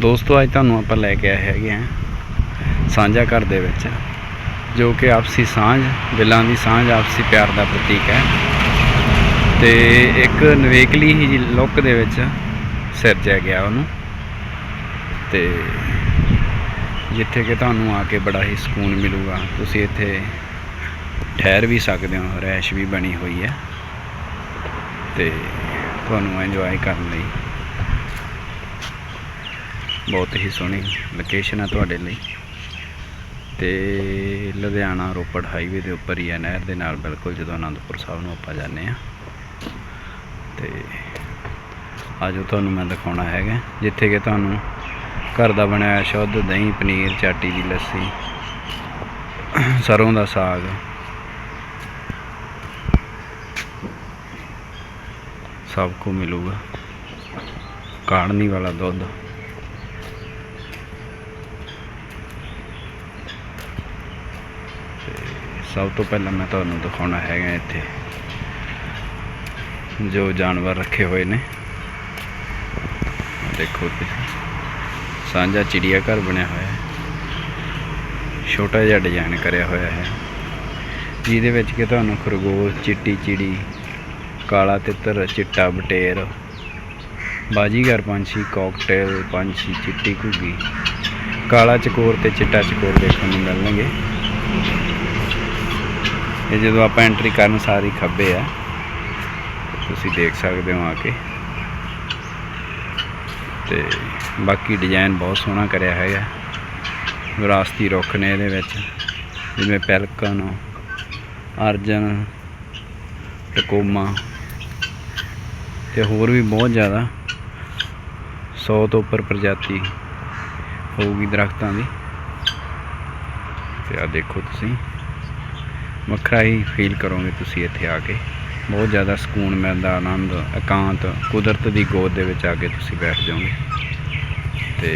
ਦੋਸਤੋ, ਅੱਜ ਤੁਹਾਨੂੰ ਆਪਾਂ ਲੈ ਕੇ ਆਏ ਹੈਗੇ ਆ ਸਾਂਝਾ ਘਰ ਦੇ ਵਿੱਚ, ਜੋ ਕਿ ਆਪਸੀ ਸਾਂਝ ਦਿਲਾਂ ਦੀ ਸਾਂਝ, ਆਪਸੀ ਪਿਆਰ ਦਾ ਪ੍ਰਤੀਕ ਹੈ। ਤੇ ਇੱਕ ਨਵੇਕਲੀ ਹੀ ਲੁੱਕ ਦੇ ਵਿੱਚ ਸਿਰਜਿਆ ਗਿਆ ਉਹਨੂੰ। ਤੇ ਜਿੱਥੇ ਕਿ ਤੁਹਾਨੂੰ ਆ ਕੇ ਬੜਾ ਹੀ ਸਕੂਨ ਮਿਲੂਗਾ। ਤੁਸੀਂ ਇੱਥੇ ਠਹਿਰ ਵੀ ਸਕਦੇ ਹੋ, ਰੈਸ਼ ਵੀ ਬਣੀ ਹੋਈ ਹੈ। ਤੇ ਤੁਹਾਨੂੰ ਇੰਜੋਏ ਕਰਨ ਲਈ ਬਹੁਤ ਹੀ ਸੋਹਣੀ ਲੋਕੇਸ਼ਨ ਹੈ ਤੁਹਾਡੇ ਲਈ। ਤੇ ਲੁਧਿਆਣਾ ਰੋਪੜ ਹਾਈਵੇ ਦੇ ਉੱਪਰ ਹੀ ਹੈ ਨਹਿਰ ਦੇ ਨਾਲ ਬਿਲਕੁਲ ਜਦੋਂ ਆਨੰਦਪੁਰ ਸਾਹਿਬ ਨੂੰ ਆਪਾਂ ਜਾਂਦੇ ਆ ਤੇ ਆਜੋ ਤੁਹਾਨੂੰ ਮੈਂ ਦਿਖਾਉਣਾ ਹੈਗਾ, ਜਿੱਥੇ ਕਿ ਤੁਹਾਨੂੰ ਘਰ ਦਾ ਬਣਿਆ ਹੋਇਆ ਸ਼ੁੱਧ ਦਹੀਂ ਪਨੀਰ, ਚਾਟੀ ਦੀ ਲੱਸੀ, ਸਰੋਂ ਦਾ ਸਾਗ। ਸਭ ਕੁ ਮਿਲੂਗਾ। ਕਾੜਨੀ ਵਾਲਾ ਦੁੱਧ। ਸਭ ਤੋਂ ਪਹਿਲਾਂ ਮੈਂ ਤੁਹਾਨੂੰ ਦਿਖਾਉਣਾ ਹੈਗਾ ਇੱਥੇ। ਜੋ ਜਾਨਵਰ ਰੱਖੇ ਹੋਏ ਨੇ। ਦੇਖੋ ਤੁਸੀਂ ਸਾਂਝਾ ਚਿੜੀਆ ਘਰ ਬਣਿਆ ਹੋਇਆ ਹੈ। ਛੋਟਾ ਜਿਹਾ ਡਿਜ਼ਾਈਨ ਕਰਿਆ ਹੋਇਆ ਹੈ। ਜਿਹਦੇ ਵਿੱਚ ਕਿ ਤੁਹਾਨੂੰ ਖਰਗੋਸ਼, ਚਿੱਟੀ ਚਿੜੀ, ਕਾਲਾ ਤਿੱਤਰ, ਚਿੱਟਾ ਬਟੇਰ, ਬਾਜੀਗਰ ਪੰਛੀ ਕਾਕਟੇਲ ਪੰਛੀ, ਚਿੱਟੀ ਘੁੱਗੀ, ਕਾਲਾ ਚਕੋਰ ਤੇ ਚਿੱਟਾ ਚਕੋਰ ਦੇਖਣ ਨੂੰ ਮਿਲਣਗੇ। ਇਹ ਜਦੋਂ ਆਪਾਂ ਐਂਟਰੀ ਕਰਨ ਸਾਰੀ ਖੱਬੇ ਆ, ਤੁਸੀਂ ਦੇਖ ਸਕਦੇ ਹੋ ਆ ਕੇ। ਤੇ ਬਾਕੀ ਡਿਜ਼ਾਈਨ ਬਹੁਤ ਸੋਹਣਾ ਕਰਿਆ ਹੈਗਾ ਵਿਰਾਸਤੀ ਰੁੱਖ ਨੇ ਇਹਦੇ ਵਿੱਚ, ਜਿਵੇਂ ਪੈਲਕਨ, ਅਰਜਨ, ਟਕੋਮਾ ਤੇ ਹੋਰ ਵੀ ਬਹੁਤ ਜ਼ਿਆਦਾ 100 ਤੋਂ ਉੱਪਰ ਪ੍ਰਜਾਤੀ ਹੋਊਗੀ ਦਰਖਤਾਂ ਦੀ। ਤੇ ਆ ਦੇਖੋ ਤੁਸੀਂ। ਵੱਖਰਾ ਹੀ ਫੀਲ ਕਰੋਗੇ ਤੁਸੀਂ ਇੱਥੇ ਆ ਕੇ। ਬਹੁਤ ਜ਼ਿਆਦਾ ਸਕੂਨ ਮਿਲਦਾ, ਆਨੰਦ, ਇਕਾਂਤ, ਕੁਦਰਤ ਦੀ ਗੋਦ ਦੇ ਵਿੱਚ ਆ ਕੇ ਤੁਸੀਂ ਬੈਠ ਜਾਓਗੇ। ਤੇ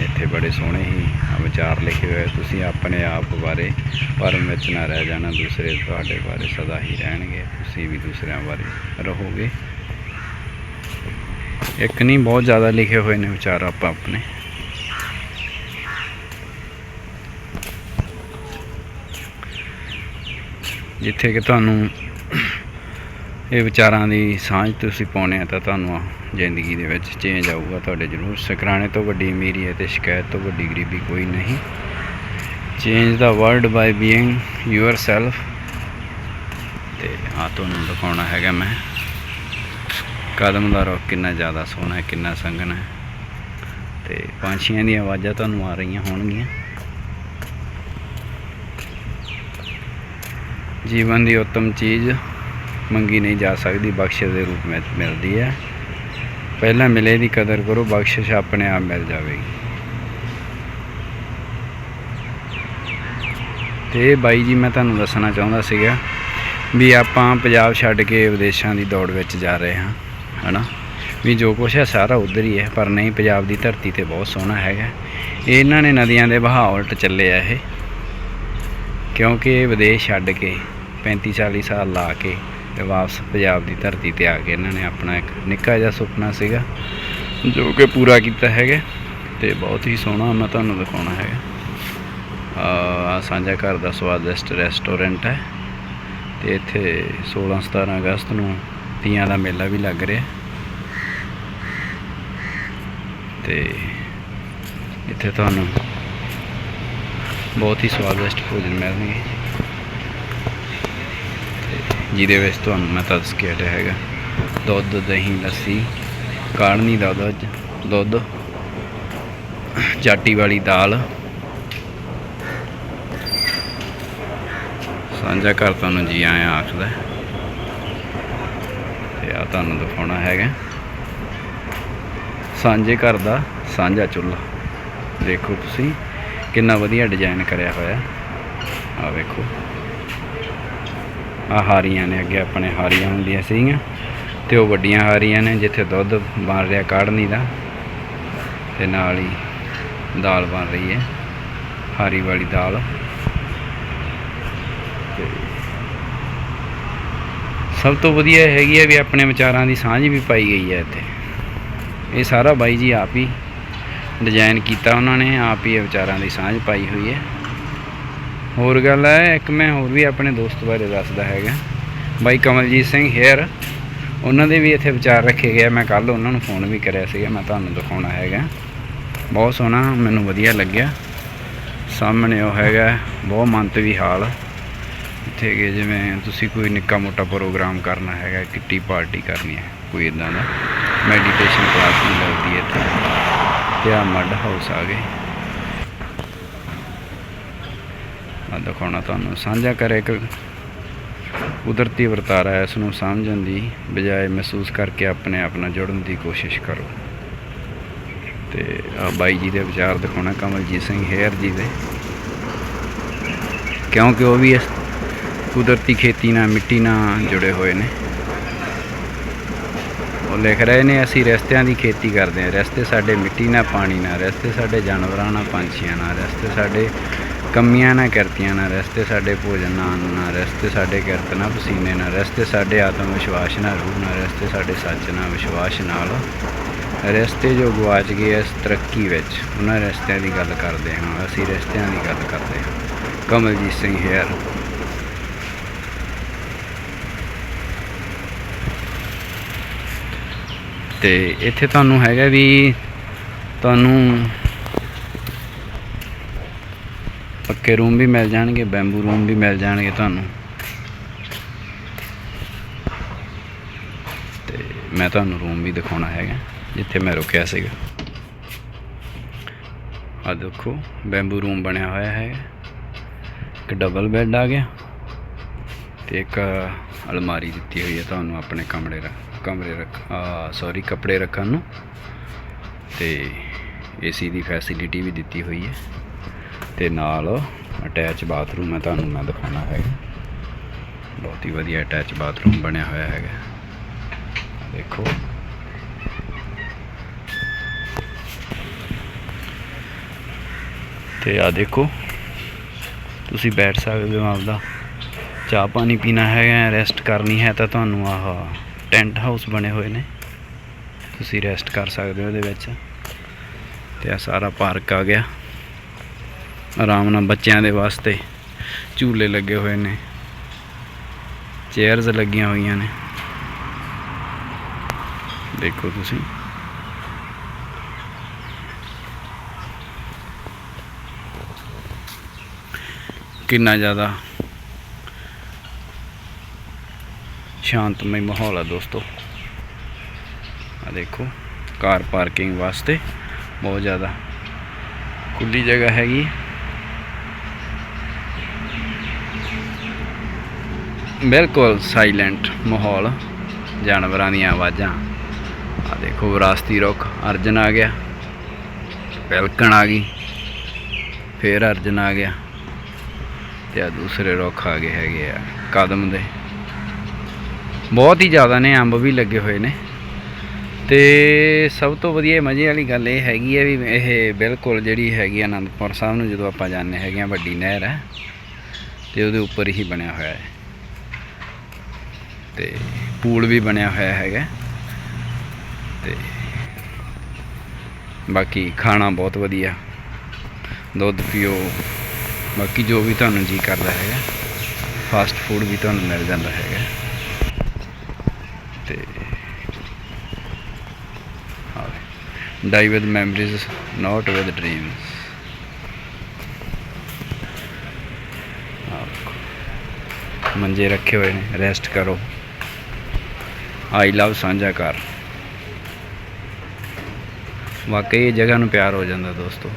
ਇੱਥੇ ਬੜੇ ਸੋਹਣੇ ਹੀ ਵਿਚਾਰ ਲਿਖੇ ਹੋਏ ਤੁਸੀਂ ਆਪਣੇ ਆਪ ਬਾਰੇ ਭਰਮ ਵਿੱਚ ਨਾ ਰਹਿ ਜਾਣਾ, ਦੂਸਰੇ ਤੁਹਾਡੇ ਬਾਰੇ ਸਦਾ ਹੀ ਰਹਿਣਗੇ। ਤੁਸੀਂ ਵੀ ਦੂਸਰਿਆਂ ਬਾਰੇ ਰਹੋਗੇ। ਇੱਕ ਨਹੀਂ, ਬਹੁਤ ਜ਼ਿਆਦਾ ਲਿਖੇ ਹੋਏ ਨੇ ਵਿਚਾਰ ਆਪਾਂ ਆਪਣੇ। ਜਿੱਥੇ ਕਿ ਤੁਹਾਨੂੰ ਇਹ ਵਿਚਾਰਾਂ ਦੀ ਸਾਂਝ ਤੁਸੀਂ ਪਾਉਣੇ ਆ ਤਾਂ ਤੁਹਾਨੂੰ ਜ਼ਿੰਦਗੀ ਦੇ ਵਿੱਚ ਚੇਂਜ ਆਊਗਾ ਤੁਹਾਡੇ ਜ਼ਰੂਰ। ਸਕਰਾਣੇ ਤੋਂ ਵੱਡੀ ਅਮੀਰੀ ਹੈ ਤੇ ਸ਼ਿਕਾਇਤ ਤੋਂ ਵੱਡੀ ਗਰੀਬੀ ਕੋਈ ਨਹੀਂ। Change the world by being yourself ਤੇ ਆ ਤੁਹਾਨੂੰ ਦਿਖਾਉਣਾ ਹੈਗਾ ਮੈਂ। ਕਦਮ ਦਾ ਰੁੱਖ ਕਿੰਨਾ ਜ਼ਿਆਦਾ ਸੋਹਣਾ ਹੈ, ਕਿੰਨਾ ਸੰਘਣਾ ਹੈ। ਤੇ ਪੰਛੀਆਂ ਦੀਆਂ ਆਵਾਜ਼ਾਂ ਤੁਹਾਨੂੰ ਆ ਰਹੀਆਂ ਹੋਣਗੀਆਂ। ਜੀਵਨ ਦੀ ਉੱਤਮ ਚੀਜ਼ ਮੰਗੀ ਨਹੀਂ ਜਾ ਸਕਦੀ, ਬਖਸ਼ਿਸ਼ ਦੇ ਰੂਪ ਵਿੱਚ ਮਿਲਦੀ ਹੈ। ਪਹਿਲਾਂ ਮਿਲੇ ਦੀ ਕਦਰ ਕਰੋ, ਬਖਸ਼ਿਸ਼ ਆਪਣੇ ਆਪ ਮਿਲ ਜਾਵੇਗੀ। ਤੇ ਬਾਈ ਜੀ, ਮੈਂ ਤੁਹਾਨੂੰ ਦੱਸਣਾ ਚਾਹੁੰਦਾ ਸੀਗਾ ਵੀ ਆਪਾਂ ਪੰਜਾਬ ਛੱਡ ਕੇ ਵਿਦੇਸ਼ਾਂ ਦੀ ਦੌੜ ਵਿੱਚ ਜਾ ਰਹੇ ਹਾਂ, ਹਨਾ? ਵੀ ਜੋ ਕੁਛ ਹੈ, ਸਾਰਾ ਉਧਰ ਹੀ ਹੈ, ਪਰ ਨਹੀਂ, ਪੰਜਾਬ ਦੀ ਧਰਤੀ ਤੇ ਬਹੁਤ ਸੋਹਣਾ ਹੈਗਾ। ਇਹਨਾਂ ਨੇ ਨਦੀਆਂ ਦੇ ਵਹਾਅ ਉਲਟ ਚੱਲੇ ਆ ਇਹ, ਕਿਉਂਕਿ ਇਹ ਵਿਦੇਸ਼ ਛੱਡ ਕੇ 35 40 ਸਾਲ ਲਾ ਕੇ ਤੇ ਵਾਪਸ ਪੰਜਾਬ ਦੀ ਧਰਤੀ ਤੇ ਆ ਕੇ ਇਹਨਾਂ ਨੇ ਆਪਣਾ ਇੱਕ ਨਿੱਕਾ ਜਿਹਾ ਸੁਪਨਾ ਸੀਗਾ, ਜੋ ਕਿ ਪੂਰਾ ਕੀਤਾ ਹੈਗਾ ਤੇ ਬਹੁਤ ਹੀ ਸੋਹਣਾ ਮੈਂ ਤੁਹਾਨੂੰ ਦਿਖਾਉਣਾ ਹੈਗਾ। ਆ ਸਾਂਝਾ ਘਰ ਦਾ ਸਵਾਦਿਸ਼ਟ ਰੈਸਟੋਰੈਂਟ ਹੈ ਤੇ ਇੱਥੇ 16 17 ਅਗਸਤ ਨੂੰ ਤੀਆਂ ਦਾ ਮੇਲਾ ਵੀ ਲੱਗ ਰਿਹਾ। ਤੇ ਇੱਥੇ ਤੁਹਾਨੂੰ ਬਹੁਤ ਹੀ ਸਵਾਦਿਸ਼ਟ ਭੋਜਨ ਮਿਲਣਗੇ। ਜਿਹਦੇ ਵਿੱਚ ਤੁਹਾਨੂੰ ਮੈਂ ਦੱਸ ਕੇ ਹਟਿਆ ਹੈਗਾ। ਦੁੱਧ, ਦਹੀਂ, ਲੱਸੀ ਕਾੜਨੀ ਦਾ ਦੁੱਧ ਦੁੱਧ, ਚਾਟੀ ਵਾਲੀ ਦਾਲ। ਸਾਂਝਾ ਘਰ ਤੁਹਾਨੂੰ ਜੀ ਆਇਆ ਆਖਦਾ ਹੈ। ਤੇ ਆ ਤੁਹਾਨੂੰ ਦਿਖਾਉਣਾ ਹੈਗਾ। ਸਾਂਝੇ ਘਰ ਦਾ ਸਾਂਝਾ ਚੁੱਲ੍ਹਾ। ਦੇਖੋ ਤੁਸੀਂ ਕਿੰਨਾ ਵਧੀਆ ਡਿਜ਼ਾਈਨ ਕਰਿਆ ਹੋਇਆ। ਆ ਵੇਖੋ। ਆ ਹਾਰੀਆਂ ਨੇ, ਅੱਗੇ ਆਪਣੇ ਹਾਰੀਆਂ ਹੁੰਦੀਆਂ ਸੀਗੀਆਂ ਤੇ ਉਹ ਵੱਡੀਆਂ ਹਾਰੀਆਂ ਨੇ ਜਿੱਥੇ ਦੁੱਧ ਬਣ ਰਿਹਾ ਕਾੜਨੀ ਦਾ ਤੇ ਨਾਲ ਹੀ ਦਾਲ ਬਣ ਰਹੀ ਹੈ, ਹਾਰੀ ਵਾਲੀ ਦਾਲ। ਸਭ ਤੋਂ ਵਧੀਆ ਹੈਗੀ ਹੈ ਵੀ ਆਪਣੇ ਵਿਚਾਰਾਂ ਦੀ ਸਾਂਝ ਵੀ ਪਾਈ ਗਈ ਹੈ ਇੱਥੇ। ਇਹ ਸਾਰਾ ਬਾਈ ਜੀ ਆਪ ਹੀ ਡਿਜ਼ਾਈਨ ਕੀਤਾ ਉਹਨਾਂ ਨੇ, ਆਪ ਹੀ ਵਿਚਾਰਾਂ ਦੀ ਸਾਂਝ ਪਾਈ ਹੋਈ ਹੈ। ਹੋਰ ਗੱਲ ਹੈ, ਇੱਕ ਮੈਂ ਹੋਰ ਵੀ ਆਪਣੇ ਦੋਸਤ ਬਾਰੇ ਦੱਸਦਾ ਹੈਗਾ। ਬਾਈ ਕਮਲਜੀਤ ਸਿੰਘ ਹੇਅਰ, ਉਹਨਾਂ ਦੇ ਵੀ ਇੱਥੇ ਵਿਚਾਰ ਰੱਖੇ ਗਏ ਮੈਂ ਕੱਲ ਉਹਨਾਂ ਨੂੰ ਫੋਨ ਵੀ ਕਰਿਆ ਸੀਗਾ, ਮੈਂ ਤੁਹਾਨੂੰ ਦਿਖਾਉਣਾ ਹੈਗਾ। ਬਹੁਤ ਸੋਹਣਾ, ਮੈਨੂੰ ਵਧੀਆ ਲੱਗਿਆ। ਸਾਹਮਣੇ ਉਹ ਹੈਗਾ, ਬਹੁਤ ਮੰਤਵੀ ਹਾਲ। ਇੱਥੇ ਕਿ ਜਿਵੇਂ ਤੁਸੀਂ ਕੋਈ ਨਿੱਕਾ ਮੋਟਾ ਪ੍ਰੋਗਰਾਮ ਕਰਨਾ ਹੈਗਾ, ਕਿੱਟੀ ਪਾਰਟੀ ਕਰਨੀ ਹੈ, ਕੋਈ ਇਦਾਂ ਦਾ। ਮੈਡੀਟੇਸ਼ਨ ਕਲਾਸ ਵੀ ਲੱਗਦੀ ਹੈ ਇੱਥੇ। ਤੇ ਆ ਮੱਡ ਹਾਊਸ ਆ ਗਏ ਆ ਦਿਖਾਉਣਾ ਤੁਹਾਨੂੰ। ਸਾਂਝਾ ਕਰ ਇੱਕ ਕੁਦਰਤੀ ਵਰਤਾਰਾ ਹੈ, ਇਸ ਨੂੰ ਸਮਝਣ ਦੀ ਬਜਾਏ ਮਹਿਸੂਸ ਕਰਕੇ ਆਪਣੇ ਆਪ ਨਾਲ ਜੁੜਨ ਦੀ ਕੋਸ਼ਿਸ਼ ਕਰੋ। ਤੇ ਆ ਬਾਈ ਜੀ ਦੇ ਵਿਚਾਰ ਦਿਖਾਉਣਾ, ਕਮਲਜੀਤ ਸਿੰਘ ਹੇਅਰ ਜੀ ਦੇ। ਕਿਉਂਕਿ ਉਹ ਵੀ ਇਸ ਕੁਦਰਤੀ ਖੇਤੀ ਨਾਲ, ਮਿੱਟੀ ਨਾਲ ਜੁੜੇ ਹੋਏ ਨੇ। ਉਹ ਲਿਖ ਰਹੇ ਨੇ, ਅਸੀਂ ਰਸਤਿਆਂ ਦੀ ਖੇਤੀ ਕਰਦੇ ਹਾਂ। ਰਸਤੇ ਸਾਡੇ ਮਿੱਟੀ ਨਾਲ, ਪਾਣੀ ਨਾਲ, ਰਸਤੇ ਸਾਡੇ ਜਾਨਵਰਾਂ ਨਾਲ, ਪੰਛੀਆਂ ਨਾਲ, ਰਸਤੇ ਸਾਡੇ ਕਮੀਆਂ ਨਾ ਕਰਤੀਆਂ ਨਾ ਰਸਤੇ ਸਾਡੇ ਭੋਜਨ ਨਾਲ ਨਾ ਰਸਤੇ ਸਾਡੇ ਕਿਰਤ ਨਾਲ ਪਸੀਨੇ, ਨਾ ਰਸਤੇ ਸਾਡੇ ਆਤਮ ਵਿਸ਼ਵਾਸ ਨਾਲ ਰੂਹ, ਨਾ ਰਸਤੇ ਸਾਡੇ ਸੱਚ ਨਾਲ ਵਿਸ਼ਵਾਸ ਨਾਲ। ਰਸਤੇ ਜੋ ਗਵਾਚ ਗਏ ਇਸ ਤਰੱਕੀ ਵਿੱਚ, ਉਹਨਾਂ ਰਸਤਿਆਂ ਦੀ ਗੱਲ ਕਰਦੇ ਹਾਂ, ਅਸੀਂ ਰਸਤਿਆਂ ਦੀ ਗੱਲ ਕਰਦੇ ਹਾਂ। ਕਮਲਜੀਤ ਸਿੰਘ ਹੇਅਰ। ਤੇ ਇੱਥੇ ਤੁਹਾਨੂੰ ਹੈਗਾ ਵੀ ਤੁਹਾਨੂੰ ਪੱਕੇ ਰੂਮ ਵੀ ਮਿਲ ਜਾਣਗੇ, ਬੈਂਬੂ ਰੂਮ ਵੀ ਮਿਲ ਜਾਣਗੇ ਤੁਹਾਨੂੰ। ਤੇ ਮੈਂ ਤੁਹਾਨੂੰ ਰੂਮ ਵੀ ਦਿਖਾਉਣਾ ਹੈਗਾ, ਜਿੱਥੇ ਮੈਂ ਰੁਕਿਆ ਸੀਗਾ। ਆ ਦੇਖੋ, ਬੈਂਬੂ ਰੂਮ ਬਣਿਆ ਹੋਇਆ ਹੈ ਇੱਕ ਡਬਲ ਬੈੱਡ ਆ ਗਿਆ ਤੇ ਇੱਕ ਅਲਮਾਰੀ ਦਿੱਤੀ ਹੋਈ ਹੈ ਤੁਹਾਨੂੰ ਆਪਣੇ ਕਮਰੇ ਰੱਖ ਕਮਰੇ ਰੱਖ ਆ ਸੌਰੀ ਕੱਪੜੇ ਰੱਖਣ ਨੂੰ। ਤੇ ਏਸੀ ਦੀ ਫੈਸਿਲਿਟੀ ਵੀ ਦਿੱਤੀ ਹੋਈ ਹੈ। ਤੇ ਨਾਲ ਅਟੈਚ ਬਾਥਰੂਮ ਹੈ, ਤੁਹਾਨੂੰ ਮੈਂ ਦਿਖਾਉਣਾ ਹੈਗਾ ਬਹੁਤ ਹੀ ਵਧੀਆ ਅਟੈਚ ਬਾਥਰੂਮ ਬਣਿਆ ਹੋਇਆ ਹੈਗਾ। ਦੇਖੋ। ਤੇ ਆ ਦੇਖੋ, ਤੁਸੀਂ ਬੈਠ ਸਕਦੇ ਹੋ ਆਪਦਾ। ਚਾਹ ਪਾਣੀ ਪੀਣਾ ਹੈਗਾ ਰੈਸਟ ਕਰਨੀ ਹੈ ਤਾਂ ਤੁਹਾਨੂੰ ਆਹ ਟੈਂਟ ਹਾਊਸ ਬਣੇ ਹੋਏ ਨੇ। ਤੁਸੀਂ ਰੈਸਟ ਕਰ ਸਕਦੇ ਹੋ ਇਹਦੇ ਵਿੱਚ। ਤੇ ਆ ਸਾਰਾ ਪਾਰਕ ਆ ਗਿਆ। ਆਰਾਮ ਨਾਲ ਬੱਚਿਆਂ ਦੇ ਵਾਸਤੇ ਝੂਲੇ ਲੱਗੇ ਹੋਏ ਨੇ। ਚੇਅਰਸ ਲੱਗੀਆਂ ਹੋਈਆਂ ਨੇ। ਦੇਖੋ ਤੁਸੀਂ। ਕਿੰਨਾ ਜ਼ਿਆਦਾ ਸ਼ਾਂਤਮਈ ਮਾਹੌਲ ਆ ਦੋਸਤੋ। ਆ ਦੇਖੋ, ਕਾਰ ਪਾਰਕਿੰਗ ਵਾਸਤੇ ਬਹੁਤ ਜ਼ਿਆਦਾ ਖੁੱਲੀ ਜਗ੍ਹਾ ਹੈਗੀ। ਬਿਲਕੁਲ ਸਾਇਲੈਂਟ ਮਾਹੌਲ, ਜਾਨਵਰਾਂ ਦੀਆਂ ਆਵਾਜ਼ਾਂ। ਆ ਦੇਖੋ ਵਿਰਾਸਤੀ ਰੁੱਖ, ਅਰਜਨ ਆ ਗਿਆ। ਪੈਲਕਣ ਆ ਗਈ। ਫੇਰ ਅਰਜਨ ਆ ਗਿਆ। ਤੇ ਆ ਦੂਸਰੇ ਰੁੱਖ ਆ ਗਏ ਹੈਗੇ ਆ ਕਦਮ ਦੇ। ਬਹੁਤ ਹੀ ਜ਼ਿਆਦਾ ਨੇ, ਅੰਬ ਵੀ ਲੱਗੇ ਹੋਏ ਨੇ। ਤੇ ਸਭ ਤੋਂ ਵਧੀਆ ਮਜ਼ੇ ਵਾਲੀ ਗੱਲ ਇਹ ਹੈਗੀ ਹੈ ਵੀ ਇਹ ਬਿਲਕੁਲ ਜਿਹੜੀ ਹੈਗੀ ਆ ਅਨੰਦਪੁਰ ਸਾਹਿਬ ਨੂੰ, ਜਦੋਂ ਆਪਾਂ ਜਾਂਦੇ ਹੈਗੇ ਆ, ਵੱਡੀ ਨਹਿਰ ਹੈ। ਤੇ ਉਹਦੇ ਉੱਪਰ ਹੀ ਬਣਿਆ ਹੋਇਆ ਹੈ। ਤੇ ਪੂਲ ਵੀ ਬਣਿਆ ਹੋਇਆ ਹੈਗਾ। ਤੇ ਬਾਕੀ ਖਾਣਾ ਬਹੁਤ ਵਧੀਆ। ਦੁੱਧ ਪੀਓ। ਬਾਕੀ ਜੋ ਵੀ ਤੁਹਾਨੂੰ ਜੀ ਕਰਦਾ ਹੈਗਾ ਫਾਸਟ ਫੂਡ ਵੀ ਤੁਹਾਨੂੰ ਮਿਲ ਜਾਂਦਾ ਹੈਗਾ। ਤੇ die with memories not with dreams ਮੰਜੇ ਰੱਖੇ ਹੋਏ ਨੇ ਰੈਸਟ ਕਰੋ। ਆਈ ਲਵ ਸਾਂਝਾ ਘਰ ਵਾਕਈ ਇਹ ਜਗ੍ਹਾ ਨੂੰ ਪਿਆਰ ਹੋ ਜਾਂਦਾ ਦੋਸਤੋ।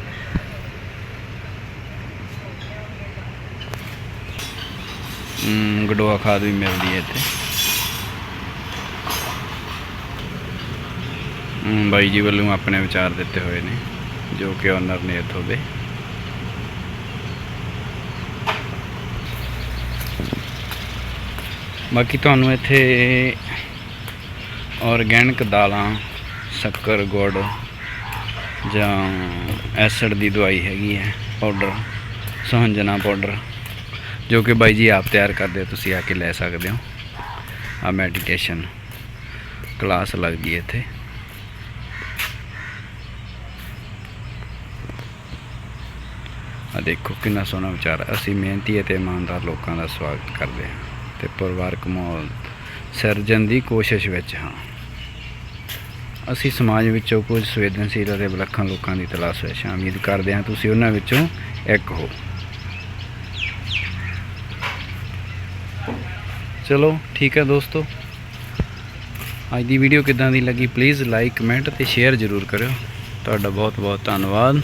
ਗਡੋਆ ਖਾਦ ਵੀ ਮਿਲਦੀ ਹੈ ਇੱਥੇ। ਬਾਈ ਜੀ ਵੱਲੋਂ ਆਪਣੇ ਵਿਚਾਰ ਦਿੱਤੇ ਹੋਏ ਨੇ, ਜੋ ਕਿ ਓਨਰ ਨੇ ਇੱਥੋਂ ਦੇ। ਬਾਕੀ ਤੁਹਾਨੂੰ ਇੱਥੇ ਆਰਗੈਨਿਕ ਦਾਲਾਂ, ਸ਼ੱਕਰ, ਗੁੜ ਜਾਂ ਐਸਿਡ ਦੀ ਦਵਾਈ ਹੈਗੀ ਹੈ, ਪਾਊਡਰ ਸਹੰਜਨਾ ਪਾਊਡਰ, ਜੋ ਕਿ ਬਾਈ ਜੀ ਆਪ ਤਿਆਰ ਕਰਦੇ ਹੋ, ਤੁਸੀਂ ਆ ਕੇ ਲੈ ਸਕਦੇ ਹੋ। ਆ ਮੈਡੀਟੇਸ਼ਨ ਕਲਾਸ ਲੱਗਦੀ ਹੈ ਇੱਥੇ। ਆ ਦੇਖੋ ਕਿੰਨਾ ਸੋਹਣਾ ਵਿਚਾਰ ਅਸੀਂ ਮਿਹਨਤੀ ਅਤੇ ਇਮਾਨਦਾਰ ਲੋਕਾਂ ਦਾ ਸਵਾਗਤ ਕਰਦੇ ਹਾਂ ਤੇ ਪਰਿਵਾਰਕ ਮਾਹੌਲ ਸਿਰਜਣ ਦੀ ਕੋਸ਼ਿਸ਼ ਵਿੱਚ ਹਾਂ। ਅਸੀਂ ਸਮਾਜ ਵਿੱਚੋਂ ਕੁਝ ਸੰਵੇਦਨਸ਼ੀਲ ਅਤੇ ਵਿਲੱਖਣ ਲੋਕਾਂ ਦੀ ਤਲਾਸ਼ ਵਿੱਚ ਹਾਂ ਉਮੀਦ ਕਰਦੇ ਹਾਂ ਤੁਸੀਂ ਉਹਨਾਂ ਵਿੱਚੋਂ ਇੱਕ ਹੋ। ਚਲੋ, ਠੀਕ ਹੈ ਦੋਸਤੋ। ਅੱਜ ਦੀ ਵੀਡੀਓ ਕਿਦਾਂ ਦੀ ਲੱਗੀ ਪਲੀਜ਼ ਲਾਈਕ ਕਮੈਂਟ ਤੇ ਸ਼ੇਅਰ ਜ਼ਰੂਰ ਕਰਿਓ। ਤੁਹਾਡਾ ਬਹੁਤ ਬਹੁਤ ਧੰਨਵਾਦ।